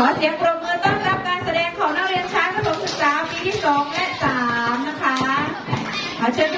ขอเสียงปรบมือต้อนรับการแสดงของนักเรียนชั้นประถมศึกษาปีที่สองและสามนะคะขอเชิญ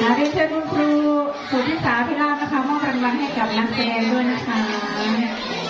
ค่ะเรียนเชิญคุณครูสุทธิสาพิราบนะคะมอบรางวัลให้กับนักแสดงด้วยนะคะ